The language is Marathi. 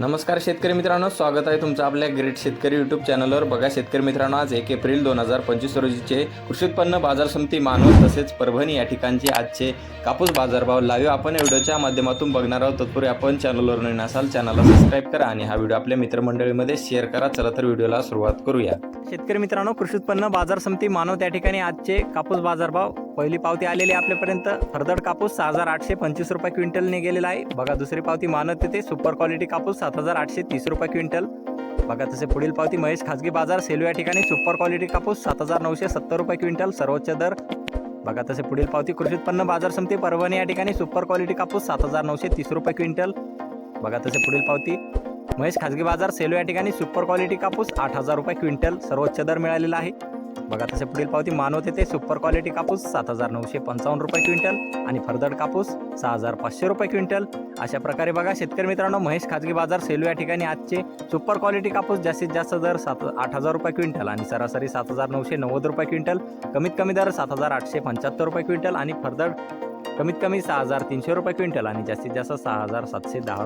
नमस्कार शेतकरी मित्रांनो स्वागत आहे तुमचं आपल्या ग्रेट शेतकरी यूट्यूब चॅनलवर बघा शेतकरी मित्रांनो आज एक एप्रिल दोन हजार पंचवीस रोजीचे कृषी उत्पन्न बाजार समिती मानव तसेच परभणी या ठिकाणचे आजचे कापूस बाजारभाव लाईव्ह आपण व्हिडिओच्या माध्यमातून बघणार आहोत. तत्पूर्वी आपण चॅनलवर नवीन असाल चॅनलला सबस्क्राईब करा आणि हा व्हिडिओ आपल्या मित्रमंडळीमध्ये शेअर करा. चला तर व्हिडिओला सुरुवात करूया. शेतकरी मित्रांनो कृषी उत्पन्न बाजार समिती मानव त्या ठिकाणी आजचे कापूस बाजारभाव. पहिली पावती आलेली आपल्यापर्यंत. फरदड कापूस सहा हजार आठशे पंचवीस रुपये क्विंटलने गेलेला आहे. बघा दुसरी पावती मानव तिथे. सुपर क्वालिटी कापूस सात हजार आठशे तीस रुपये क्विंटल. बघा तसे पुढील पावती महेश खाजगी बाजार सेलू या ठिकाणी. सुपर क्वालिटी कापूस सात हजार नऊशे सत्तर रुपये क्विंटल सर्वोच्च दर. बघा तसे पुढील पावती कृषी उत्पन्न बाजार समिती परभणी या ठिकाणी. सुपर क्वालिटी कापूस सात हजार नऊशे तीस रुपये क्विंटल. बघा तसे पुढील पावती. महेश खाजगी बाजार सेलू या ठिकाणी सुपर क्वालिटी कापूस आठ हजार रुपये क्विंटल सर्वोच्च दर मिळालेला आहे. बघा तसे पुढील पावती मानवत तेथे सुपर क्वालिटी कापूस सात हजार नऊशे पंचावन्न रुपये क्विंटल आणि फरदड कापूस सहा हजार पाचशे रुपये क्विंटल. अशा प्रकारे बघा शेतकरी मित्रांनो महेश खाजगी बाजार सेलू या ठिकाणी आजचे सुपर क्वालिटी कापूस जास्तीत जास्त दर सात आठ हजार रुपये क्विंटल आणि सरासरी सात हजार नऊशे नव्वद रुपये क्विंटल. कमीत कमी दर सात हजार आठशे पंच्याहत्तर रुपये क्विंटल आणि फरदड कमीत कमी सहा हजार तीनशे रुपये क्विंटल आणि जास्तीत जास्त सहा हजार सातशे दहा